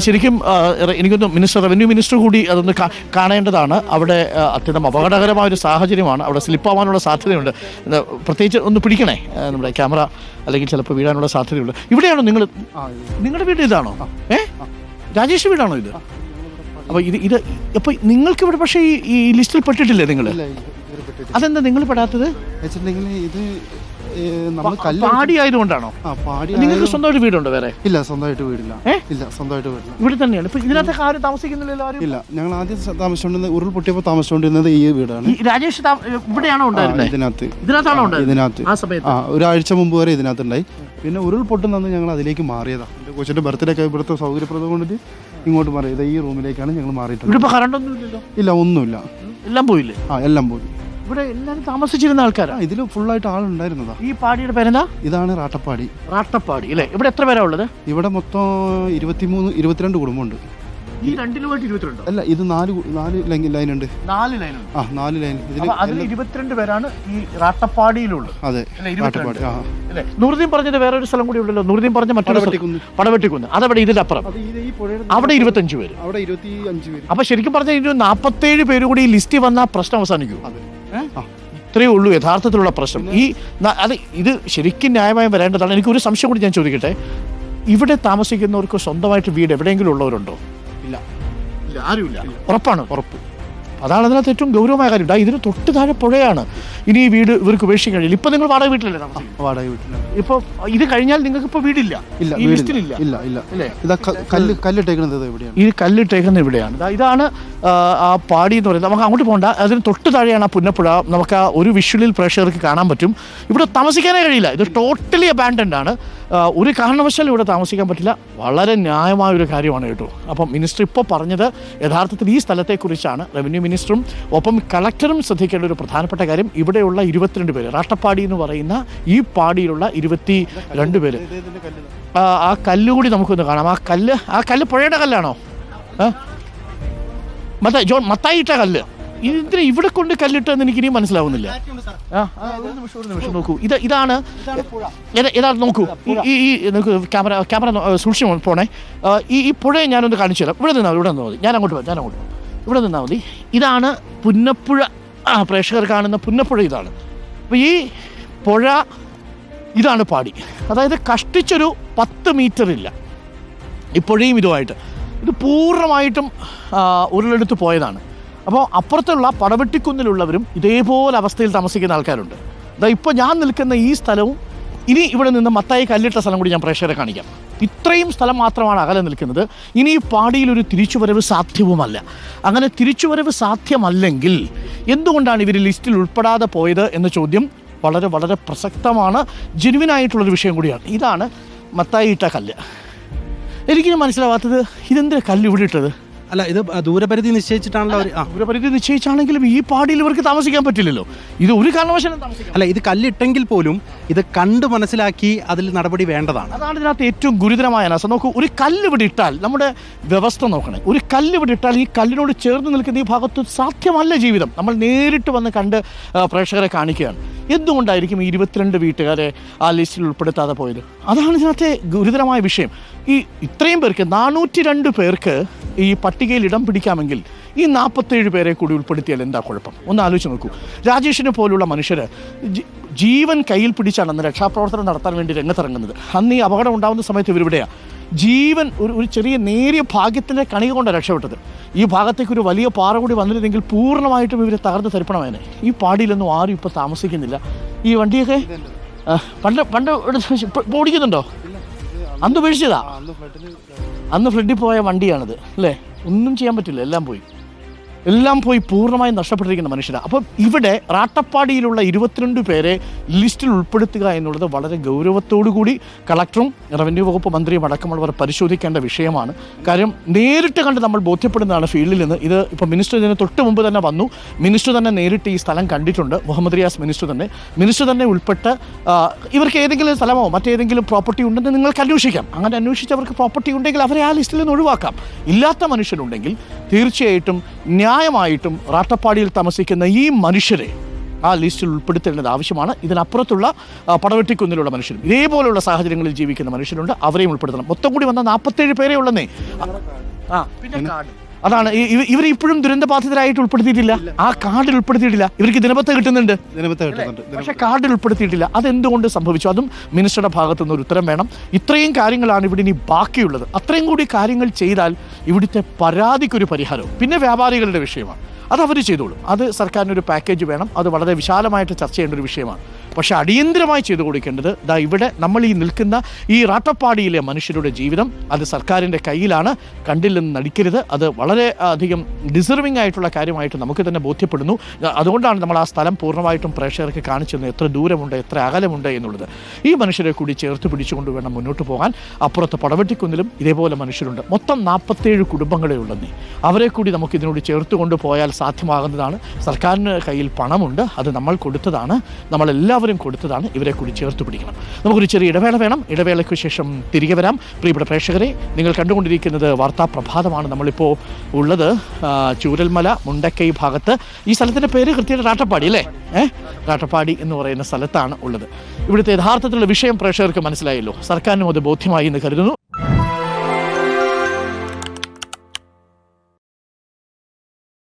ശരിക്കും എനിക്കൊന്ന് minister revenue minister കൂടി അതൊന്ന് കാണേണ്ടതാണ്. അവിടെ അത്യന്തം അപകടകരമായ ഒരു സാഹചര്യമാണ്. അവിടെ സ്ലിപ്പാവാനുള്ള സാധ്യതയുണ്ട്. പ്രത്യേകിച്ച് ഒന്ന് പിടിക്കണേ നമ്മുടെ ക്യാമറ അല്ലെങ്കിൽ ചിലപ്പോൾ വീഴാനുള്ള സാധ്യതയുണ്ട്. ഇവിടെയാണോ നിങ്ങൾ നിങ്ങളുടെ വീട് ഇതാണോ? ഏ? രാജേഷ് വീടാണോ ഇത്? അപ്പോൾ ഇത് ഇത് അപ്പോൾ നിങ്ങൾക്ക് ഇവിടെ പക്ഷേ ഈ ഈ ലിസ്റ്റിൽ പെട്ടിട്ടില്ലേ നിങ്ങൾ? അതെന്താ നിങ്ങൾ പെടാത്തത്? വെച്ചിട്ടുണ്ടെങ്കിൽ ഇത് നമ്മൾ കല്ല് പാടി ആയതുകൊണ്ടാണോ? ആ പാടി നിങ്ങൾക്ക് സ്വന്തമായിട്ട് വീടുണ്ടോ വേറെ? ഇല്ല സ്വന്തമായിട്ട് വീടില്ല? ഇല്ല സ്വന്തമായിട്ട് വീടില്ല. ഇവിടെ തന്നെയാണ്. ഇപ്പൊ ഇതിനകത്ത് ആരും താമസിക്കുന്നില്ലല്ലോ ആരും? ഇല്ല ഞങ്ങൾ ആദ്യം താമസിച്ചുകൊണ്ടിരുന്നത് ഉരുൾ പൊട്ടിയപ്പോൾ താമസിച്ചുകൊണ്ടിരുന്നത് ഈ വീടാണ്. രാജേഷ് ഇവിടെയാണോ ഉണ്ടായിരുന്നത് ഇതിനകത്ത്. ഇതിനകത്താണോ ഇതിനകത്ത്. ആ സമയത്ത്. ആ ഒരാഴ്ച മുമ്പ് വരെ ഇതിനകത്ത് ഉണ്ടായി പിന്നെ ഉരുൾ പൊട്ടുന്നന്ന് ഞങ്ങൾ അതിലേക്ക് മാറിയതാ. എന്റെ കൊച്ചിന്റെ ബർത്ത്ഡേ ഒക്കെ ഇവിടുത്തെ സൗകര്യപ്രദം കൊണ്ടിട്ട് ഇങ്ങോട്ട് മാറിയത്. ഈ റൂമിലേക്കാണ് ഞങ്ങൾ മാറിയിട്ടുള്ളത്. ഇല്ല ഒന്നുമില്ല. എല്ലാം പോയില്ലേ? ആ എല്ലാം പോയി. ഇവിടെ എല്ലാരും താമസിച്ചിരുന്ന ആ ആൾക്കാരാ ഇതിൽ ഫുള്ളായിട്ട് ആളുണ്ടായിരുന്നതാ. ഈ പാടിയുടെ പേരെന്താ? ഇതാണ് റാട്ടപ്പാടി. റാട്ടപ്പാടി അല്ലേ? ഇവിടെ എത്ര പേരാ ഉള്ളത്? ഇവിടെ മൊത്തം ഇരുപത്തിമൂന്ന് ഇരുപത്തിരണ്ട് കുടുംബമുണ്ട്. ഈ രണ്ടിലുമായിട്ട് ഇരുപത്തിരണ്ടോ? അല്ല ഇത് നാല് നാല് ലൈൻ ഉണ്ട്. നാല് ലൈൻ ആ നാല് ലൈൻ ഇതിൽ അതിൽ ഇരുപത്തിരണ്ട് പേരാണ് ഈ റാട്ടപ്പാടിയിലുള്ളത്. അതെ റാട്ടപ്പാടി ആ. നൂറുദ്ദീൻ പറഞ്ഞത് വേറെ ഒരു സ്ഥലം കൂടി ഉണ്ടല്ലോ. നൂറുദ്ദീൻ പറഞ്ഞ മറ്റൊരു. പടവെട്ടിക്കുന്ന്. അതവിടെ ഇതിന്റെ അപ്പുറം. അവിടെ ഇരുപത്തഞ്ച് പേര്. അവിടെ ഇരുപത്തി അഞ്ച് പേര്. അപ്പൊ ശരിക്കും പറഞ്ഞാൽ നാപ്പത്തേഴ് നാൽപ്പത്തേഴ് പേര് കൂടി ഈ ലിസ്റ്റ് വന്നാൽ പ്രശ്നം അവസാനിക്കും. ഇത്രയേ ഉള്ളൂ യഥാർത്ഥത്തിലുള്ള പ്രശ്നം. ഈ അത് ഇത് ശരിക്കും ന്യായമായും വരേണ്ടതാണ്. എനിക്ക് ഒരു സംശയം കൂടി ഞാൻ ചോദിക്കട്ടെ? ഇവിടെ താമസിക്കുന്നവർക്ക് സ്വന്തമായിട്ട് വീട് എവിടെയെങ്കിലും ഉള്ളവരുണ്ടോ? ഇല്ല. ഇല്ല ആരുമില്ല. ഉറപ്പാണ് ഉറപ്പ്. അതാണ് അതിനകത്ത് ഏറ്റവും ഗൗരവമായ കാര്യം. ഇതിന് തൊട്ട് താഴെ പുഴയാണ്. ഇനി ഈ വീട് ഇവർക്ക് ഉപേക്ഷിക്കാൻ കഴിയില്ല. ഇപ്പൊ നിങ്ങൾ വാടക വീട്ടിലല്ലേ താമസിക്കുന്നത്? വാടക വീട്ടിലാണ്. ഇപ്പൊ ഇത് കഴിഞ്ഞാൽ നിങ്ങൾക്ക് ഇപ്പൊ വീടില്ല. ഇല്ല വീടില്ല. ഇല്ല ഇല്ല. ഇതാ കല്ല് കല്ലിട്ടേക്കുന്നത് എവിടെയാണ് ഈ കല്ലിട്ടേക്കുന്നത് ഇവിടെയാണ്. ഇതാണ് ആ, പാടി എന്ന് പറയുന്നത്. നമുക്ക് അങ്ങോട്ട് പോകണ്ട. അതിന് തൊട്ട് താഴെയാണ് ആ പുന്നപ്പുഴ. നമുക്ക് ആ ഒരു വിഷ്വലിൽ പ്രേക്ഷകർക്ക് കാണാൻ പറ്റും. ഇവിടെ താമസിക്കാനേ കഴിയില്ല. ഇത് ടോട്ടലി അബാൻഡൻഡ് ആണ്. ഒരു കാരണവശാലും ഇവിടെ താമസിക്കാൻ പറ്റില്ല. വളരെ ന്യായമായ ഒരു കാര്യമാണ് കേട്ടോ. അപ്പം മിനിസ്റ്റർ ഇപ്പോൾ പറഞ്ഞത് യഥാർത്ഥത്തിൽ ഈ സ്ഥലത്തെക്കുറിച്ചാണ്. റവന്യൂ മിനിസ്റ്ററും ഒപ്പം കളക്ടറും ശ്രദ്ധിക്കേണ്ട ഒരു പ്രധാനപ്പെട്ട കാര്യം ഇവിടെയുള്ള ഇരുപത്തിരണ്ട് പേര് റാട്ടപ്പാടി എന്ന് പറയുന്ന ഈ പാടിയിലുള്ള ഇരുപത്തി രണ്ട് പേര്. ആ കല്ലുകൂടി കല്ല് കൂടി നമുക്കൊന്ന് കാണാം. ആ കല്ല് ആ കല്ല് പുഴയുടെ കല്ലാണോ? മത്തായി മത്ത ജോൺ മത്തായിട്ട കല്ല്. ഇതിന് ഇവിടെ കൊണ്ട് കല്ലിട്ടെന്ന് എനിക്ക് ഇനിയും മനസ്സിലാവുന്നില്ല നോക്കൂ. ഇത് ഇതാണ് ഇതാണ് നോക്കൂ. ഈ- ഈ ക്യാമറ ക്യാമറ സൂക്ഷിച്ചു പോണേ. ഈ ഈ പുഴയെ ഞാനൊന്ന് കാണിച്ചു തരാം. ഇവിടെ നിന്നാൽ ഇവിടെ നിന്നാൽ മതി. ഞാൻ അങ്ങോട്ട് പോകാം ഞാൻ അങ്ങോട്ട് പോകാം ഇവിടെ നിന്നാൽ മതി. ഇതാണ് പുന്നപ്പുഴ. പ്രേക്ഷകർ കാണുന്ന പുന്നപ്പുഴ ഇതാണ്. അപ്പോൾ ഈ പുഴ ഇതാണ് പാടി. അതായത് കഷ്ടിച്ചൊരു പത്ത് മീറ്റർ ഇല്ല. ഈ പുഴയും ഇതുമായിട്ട്. ഇത് പൂർണമായിട്ടും ഉരുളെടുത്ത് പോയതാണ്. അപ്പോൾ അപ്പുറത്തുള്ള പടവെട്ടിക്കുന്നിലുള്ളവരും ഇതേപോലെ അവസ്ഥയിൽ താമസിക്കുന്ന ആൾക്കാരുണ്ട്. അതാ ഇപ്പോൾ ഞാൻ നിൽക്കുന്ന ഈ സ്ഥലവും ഇനി ഇവിടെ നിന്ന് മത്തായി കല്ലിട്ട സ്ഥലം കൂടി ഞാൻ പ്രേക്ഷകരെ കാണിക്കാം. ഇത്രയും സ്ഥലം മാത്രമാണ് അകലെ നിൽക്കുന്നത്. ഇനി ഈ പാടിയിൽ ഒരു തിരിച്ചുവരവ് സാധ്യവുമല്ല. അങ്ങനെ തിരിച്ചുവരവ് സാധ്യമല്ലെങ്കിൽ എന്തുകൊണ്ടാണ് ഇവർ ലിസ്റ്റിൽ ഉൾപ്പെടാതെ പോയത് എന്ന ചോദ്യം വളരെ വളരെ പ്രസക്തമാണ് ജെനുവിനായിട്ടുള്ളൊരു വിഷയം കൂടിയാണ്. ഇതാണ് മത്തായി ഇട്ട കല്ല്. എനിക്കിനി മനസ്സിലാവാത്തത് ഇതെന്തിനാണ് കല്ല് ഇവിടെ ഇട്ടത്? അല്ല ഇത് ദൂരപരിധി നിശ്ചയിച്ചിട്ടാണല്ലോ അവർ ആ. ദൂരപരിധി നിശ്ചയിച്ചാണെങ്കിലും ഈ പാടിയിൽ ഇവർക്ക് താമസിക്കാൻ പറ്റില്ലല്ലോ. ഇത് ഒരു കാരണവശാലും താമസിക്കാം അല്ല ഇത് കല്ലിട്ടെങ്കിൽ പോലും ഇത് കണ്ട് മനസ്സിലാക്കി അതിൽ നടപടി വേണ്ടതാണ്. അതാണ് ഇതിനകത്ത് ഏറ്റവും ഗുരുതരമായ അനാസ നോക്കൂ ഒരു കല്ല് ഇവിടെ ഇട്ടാൽ നമ്മുടെ വ്യവസ്ഥ നോക്കണേ ഒരു കല്ല് ഇവിടെ ഇട്ടാൽ ഈ കല്ലിനോട് ചേർന്ന് നിൽക്കുന്ന ഈ ഭാഗത്ത് സാധ്യമല്ല ജീവിതം. നമ്മൾ നേരിട്ട് വന്ന് കണ്ട് പ്രേക്ഷകരെ കാണിക്കുകയാണ്. എന്തുകൊണ്ടായിരിക്കും ഈ ഇരുപത്തിരണ്ട് വീട്ടുകാരെ ആ ലിസ്റ്റിൽ ഉൾപ്പെടുത്താതെ പോയത്? അതാണ് ഇതിനകത്തെ ഗുരുതരമായ വിഷയം. ഈ ഇത്രയും പേർക്ക് നാനൂറ്റി രണ്ട് പേർക്ക് ഈ പട്ടികയിൽ ഇടം പിടിക്കാമെങ്കിൽ ഈ നാൽപ്പത്തേഴ് പേരെ കൂടി ഉൾപ്പെടുത്തിയാൽ എന്താ കുഴപ്പം? ഒന്ന് ആലോചിച്ച് നോക്കൂ. രാജേഷിനെ പോലുള്ള മനുഷ്യർ ജീവൻ കയ്യിൽ പിടിച്ചാണ് അന്ന് രക്ഷാപ്രവർത്തനം നടത്താൻ വേണ്ടി രംഗത്തിറങ്ങുന്നത്. അന്ന് ഈ അപകടം ഉണ്ടാകുന്ന സമയത്ത് ഇവരിവിടെയാണ് ജീവൻ ഒരു ഒരു ചെറിയ നേരിയ ഭാഗ്യത്തിന്റെ കണിക കൊണ്ട് രക്ഷപ്പെട്ടത്. ഈ ഭാഗത്തേക്ക് ഒരു വലിയ പാറ കൂടി വന്നിരുന്നെങ്കിൽ പൂർണമായിട്ടും ഇവരെ തകർന്ന് തരിപ്പണമായനെ. ഈ പാടിയിലൊന്നും ആരും ഇപ്പോൾ താമസിക്കുന്നില്ല. ഈ വണ്ടിയൊക്കെ പണ്ട് പണ്ട് ഓടിക്കുന്നുണ്ടോ? അന്ന് ഉപേക്ഷിച്ചതാ? അന്ന് ഫ്ലഡിൽ പോയ വണ്ടിയാണിത് അല്ലേ? ഒന്നും ചെയ്യാൻ പറ്റില്ല എല്ലാം പോയി. എല്ലാം പോയി പൂർണമായും നഷ്ടപ്പെട്ടിരിക്കുന്ന മനുഷ്യരാണ് അപ്പം ഇവിടെ റാട്ടപ്പാടിയിലുള്ള ഇരുപത്തിരണ്ട് പേരെ ലിസ്റ്റിൽ ഉൾപ്പെടുത്തുക എന്നുള്ളത് വളരെ ഗൗരവത്തോടു കൂടി കളക്ടറും റവന്യൂ വകുപ്പ് മന്ത്രിയും അടക്കമുള്ളവർ പരിശോധിക്കേണ്ട വിഷയമാണ്. കാര്യം നേരിട്ട് കണ്ട് നമ്മൾ ബോധ്യപ്പെടുന്നതാണ് ഫീൽഡിൽ നിന്ന്. ഇത് ഇപ്പോൾ മിനിസ്റ്റർ ഇതിന് തൊട്ട് മുമ്പ് തന്നെ വന്നു. മിനിസ്റ്റർ തന്നെ നേരിട്ട് ഈ സ്ഥലം കണ്ടിട്ടുണ്ട്. മുഹമ്മദ് റിയാസ് മിനിസ്റ്റർ തന്നെ. മിനിസ്റ്റർ തന്നെ ഉൾപ്പെട്ട് ഇവർക്ക് ഏതെങ്കിലും സ്ഥലമോ മറ്റേതെങ്കിലും പ്രോപ്പർട്ടി ഉണ്ടെന്ന് നിങ്ങൾക്ക് അന്വേഷിക്കാം. അങ്ങനെ അന്വേഷിച്ചവർക്ക് പ്രോപ്പർട്ടി ഉണ്ടെങ്കിൽ അവരെ ആ ലിസ്റ്റിൽ നിന്ന് ഒഴിവാക്കാം. ഇല്ലാത്ത മനുഷ്യരുണ്ടെങ്കിൽ തീർച്ചയായിട്ടും ന്യായമായിട്ടും റാട്ടപ്പാടിയിൽ താമസിക്കുന്ന ഈ മനുഷ്യരെ ആ ലിസ്റ്റിൽ ഉൾപ്പെടുത്തേണ്ടത് ആവശ്യമാണ്. ഇതിനപ്പുറത്തുള്ള പടവെട്ടിക്കുന്നിലുള്ള മനുഷ്യരും ഇതേപോലെയുള്ള സാഹചര്യങ്ങളിൽ ജീവിക്കുന്ന മനുഷ്യരുണ്ട്. അവരെയും ഉൾപ്പെടുത്തണം. മൊത്തം കൂടി വന്ന നാൽപ്പത്തേഴ് പേരെ ഉള്ളന്നേ. ആ പിന്നെ അതാണ്. ഇവർ ഇപ്പോഴും ദുരന്തബാധിതരായിട്ട് ഉൾപ്പെടുത്തിയിട്ടില്ല. ആ കാർഡിൽ ഉൾപ്പെടുത്തിയിട്ടില്ല. ഇവർക്ക് ദിനപത്ത് കിട്ടുന്നുണ്ട്. ദിനപത്ത് കിട്ടുന്നുണ്ട്. പക്ഷെ കാർഡിൽ ഉൾപ്പെടുത്തിയിട്ടില്ല. അതെന്തുകൊണ്ട് സംഭവിച്ചു? അതും മിനിസ്റ്ററുടെ ഭാഗത്തു നിന്ന് ഒരു ഉത്തരം വേണം. ഇത്രയും കാര്യങ്ങളാണ് ഇവിടെ ഇനി ബാക്കിയുള്ളത്. അത്രയും കൂടി കാര്യങ്ങൾ ചെയ്താൽ ഇവിടുത്തെ പരാതിക്കൊരു പരിഹാരവും. പിന്നെ വ്യാപാരികളുടെ വിഷയമാണ്. അത് അവർ ചെയ്തോളും. അത് സർക്കാരിനൊരു പാക്കേജ് വേണം. അത് വളരെ വിശാലമായിട്ട് ചർച്ച ചെയ്യേണ്ട ഒരു വിഷയമാണ്. പക്ഷെ അടിയന്തരമായി ചെയ്തു കൊടുക്കേണ്ടത് ദാ ഇവിടെ നമ്മൾ ഈ നിൽക്കുന്ന ഈ റാട്ടപ്പാടിയിലെ മനുഷ്യരുടെ ജീവിതം അത് സർക്കാരിന്റെ കയ്യിലാണ്. കണ്ടില്ലെന്ന് നടിക്കരുത്. അത് വളരെ അധികം ഡിസർവിംഗ് ആയിട്ടുള്ള കാര്യമായിട്ട് നമുക്ക് തന്നെ ബോധ്യപ്പെടുന്നു. അതുകൊണ്ടാണ് നമ്മൾ ആ സ്ഥലം പൂർണമായിട്ടും പ്രേക്ഷകർക്ക് കാണിച്ചത് എത്ര ദൂരമുണ്ട് എത്ര അകലമുണ്ട് എന്നുള്ളത്. ഈ മനുഷ്യരെ കൂടി ചേർത്ത് പിടിച്ചുകൊണ്ട് വേണം മുന്നോട്ട് പോകാൻ. അപ്പുറത്ത് പടവെട്ടിക്കുന്നിലും ഇതേപോലെ മനുഷ്യരുണ്ട്. മൊത്തം നാൽപ്പത്തേഴ് കുടുംബങ്ങളെ ഉള്ളെന്നേ. അവരെ കൂടി നമുക്ക് ഇതിനോട് ചേർത്ത് കൊണ്ടുപോയാൽ സാധ്യമാകുന്നതാണ്. സർക്കാരിന് കയ്യിൽ പണമുണ്ട്. അത് നമ്മൾ കൊടുത്തതാണ്. നമ്മളെല്ലാവരും കൊടുത്തതാണ് ഇവരെ കൂടി ചേർത്ത് പിടിക്കണം. നമുക്കൊരു ചെറിയ ഇടവേള വേണം. ഇടവേളയ്ക്ക് ശേഷം തിരികെ വരാം. പ്രിയപ്പെട്ട പ്രേക്ഷകരെ നിങ്ങൾ കണ്ടുകൊണ്ടിരിക്കുന്നത് വാർത്താ പ്രഭാതമാണ് നമ്മളിപ്പോൾ ഉള്ളത് ചൂരൽമല മുണ്ടക്കൈ ഭാഗത്ത്. ഈ സ്ഥലത്തിന്റെ പേര് കൃത്യമായിട്ട് റാട്ടപ്പാടി അല്ലേ? ഏഹ് റാട്ടപ്പാടി എന്ന് പറയുന്ന സ്ഥലത്താണ് ഉള്ളത്. ഇവിടുത്തെ യഥാർത്ഥത്തിലുള്ള വിഷയം പ്രേക്ഷകർക്ക് മനസ്സിലായല്ലോ. സർക്കാരിനും അത് ബോധ്യമായി എന്ന് കരുതുന്നു.